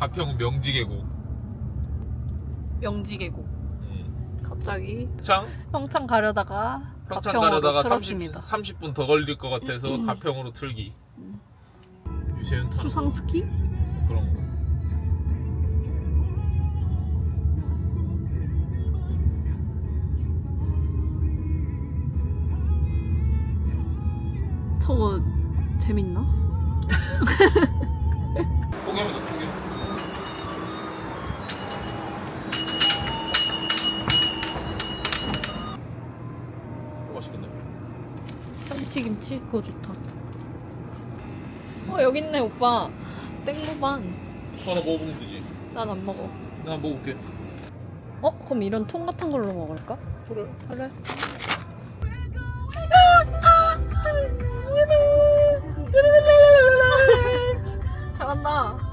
가평 명지계곡. 명지계곡. 음. 갑자기 평창 평창 가려다가 평창 가평으로 가려다가 30, 틀었습니다. 30분 더 걸릴 것 같아서 가평으로 틀기. 유세윤 타는 수상 스키? 그런 거. 저거 재밌나? 김치 그거 좋다. 어 여기 있네 오빠. 땡무반. 하나 먹어보면 되지. 난 안 먹어. 나 먹을게. 어 그럼 이런 통 같은 걸로 먹을까? 그래. 그래. 잘한다.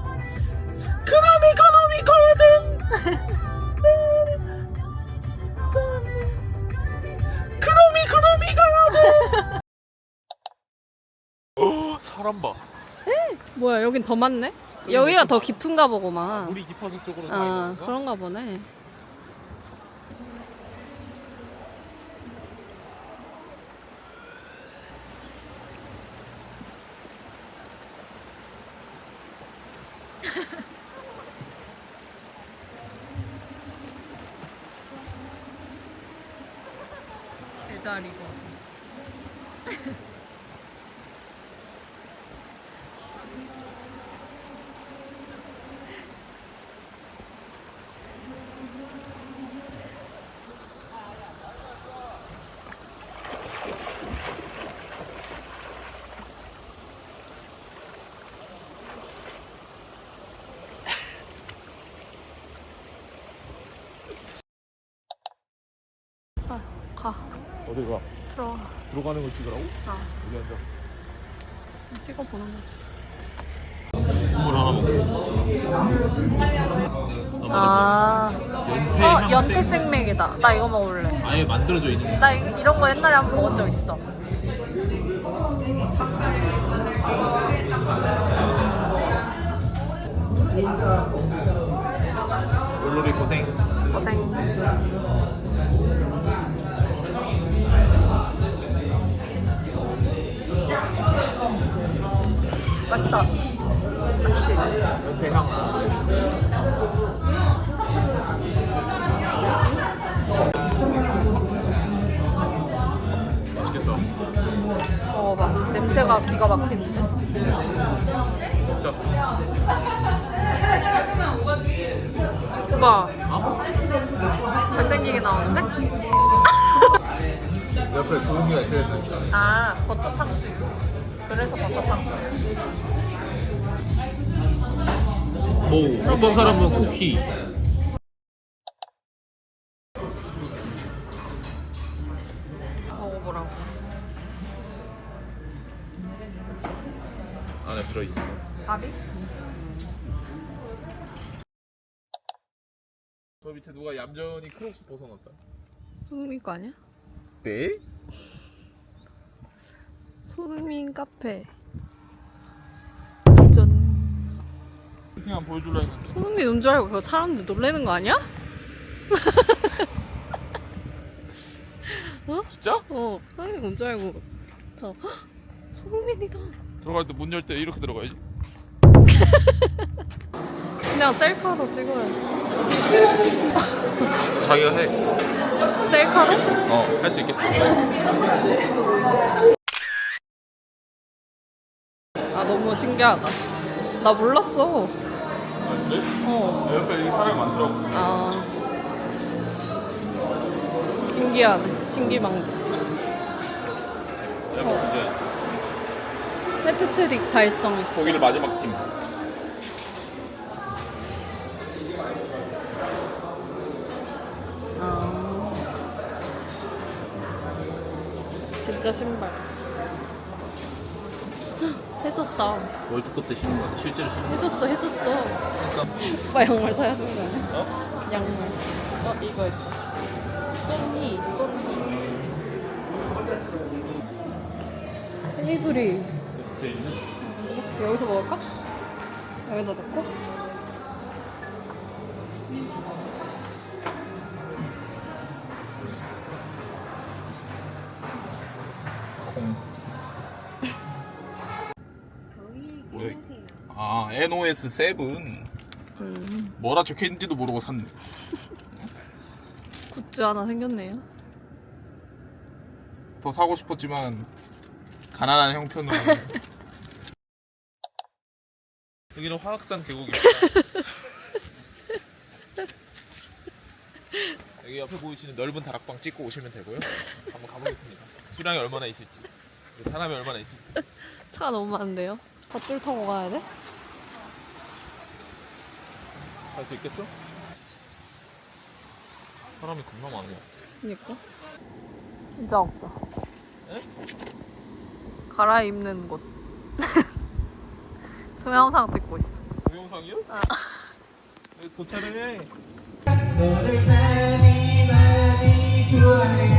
사람 봐. 뭐야 여긴 더 많네? 여기가 더 깊은가 보구만. 물이 깊어서 쪽으로 다아 있는 건가? 그런가 보네. 제자리고. 자, 가. 어디 가? 들어와. 들어가는 걸 찍으라고? 아, 여기 앉아. 찍어보는 거지. 국물 하나 먹고. 아, 연태 어, 향 연태 생맥이다. 나 이거 먹을래. 아예 만들어져 있는 거. 나 이- 이런 거 옛날에 한번 먹은 적 있어. 물놀이 고생. 고생. 맛있다. 맛있지? 연태 향. 맛있겠다. 먹어봐. 냄새가 기가 막히는데. 먹자. 오빠. 잘생기게 나오는데? 옆에 도우미가 있어야 된다니까. 아, 버터 탕수육. 그래서 버터 탕수육. 뭐 어떤 사람은 쿠키. 먹어보라고. 안에 들어있어. 밥이? 저 밑에 누가 얌전히 크록스 벗어놨다. 손흥민 거 아니야? 네? 손흥민 카페. 전. 그냥 보여줄라 했는데. 손흥민 온줄 알고 그거 사람들 놀래는 거 아니야? 진짜? 어, 손흥민 온줄 알고 다 "헉, 손흥민이다. 들어갈 때 문 열 때 이렇게 들어가야지. 그냥 셀카로 찍어야 자기가 해. 셀카로? 어, 할 수 있겠어. 아 너무 신기하다. 나 몰랐어. 아, 그래? 어. 옆에 여기 사람이 많더라고. 아. 신기하네. 신기방기. 옆에 이제 헤트트릭 달성했어. 거기를 마지막 팀. 아. 진짜 신발. 해줬다. 월드컵 때 신은 거 실제로 신은 거 해줬어, 해줬어. 그러니까 오빠 양말 사야 되는 거 아니야? 어? 양말. 어, 이거 했다. 쏜니, 쏜니. 테이블이 옆에 있는? 여기서 먹을까? 여기다 넣고? 공 아 NOS 7 음, 뭐라 적혀 있는지도 모르고 샀네. 굿즈 하나 생겼네요. 더 사고 싶었지만 가난한 형편으로. 여기는 화학산 계곡입니다. 여기 옆에 보이시는 넓은 다락방 찍고 오시면 되고요. 한번 가보겠습니다. 수량이 얼마나 있을지, 사람이 얼마나 있을지. 차가 너무 많은데요? 밧줄 타고 가야 돼? 갈수 있겠어? 사람이 겁나 많네. 그니까. 진짜 없다. 에? 갈아입는 곳. 동영상 찍고 있어. 동영상이요? 아. 네, 도착을 해. 너를 많이 많이 좋아해